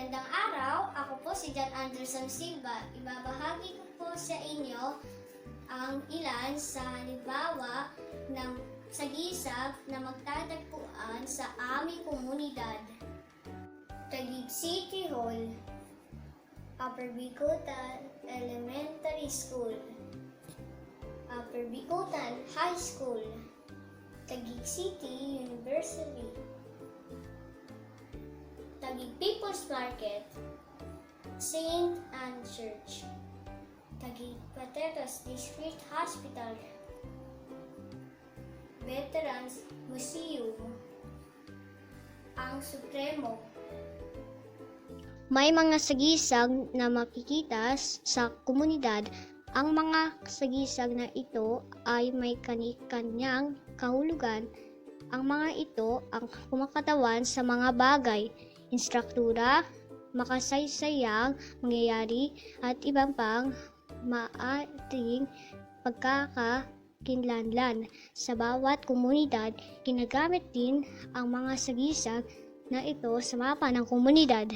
Magandang araw, ako po si John Anderson Silva. Ibabahagi ko po sa inyo ang ilan sa halimbawa ng sagisag na magtatagpuan sa aming komunidad. Taguig City Hall, Upper Bicutan Elementary School, Upper Bicutan High School, Taguig City University, Taguig People's Market, Saint Anne Church, Taguig District Hospital, Veterans Museum, ang Supremo. May mga sagisag na makikita sa komunidad. Ang mga sagisag na ito ay may kani-kanyang kahulugan. Ang mga ito ang kumakatawan sa mga bagay, instruktura, makasaysayang mangyayari at ibang pang maating pagkakakinlanlan. Sa bawat komunidad, ginagamit din ang mga sagisag na ito sa mapa ng komunidad.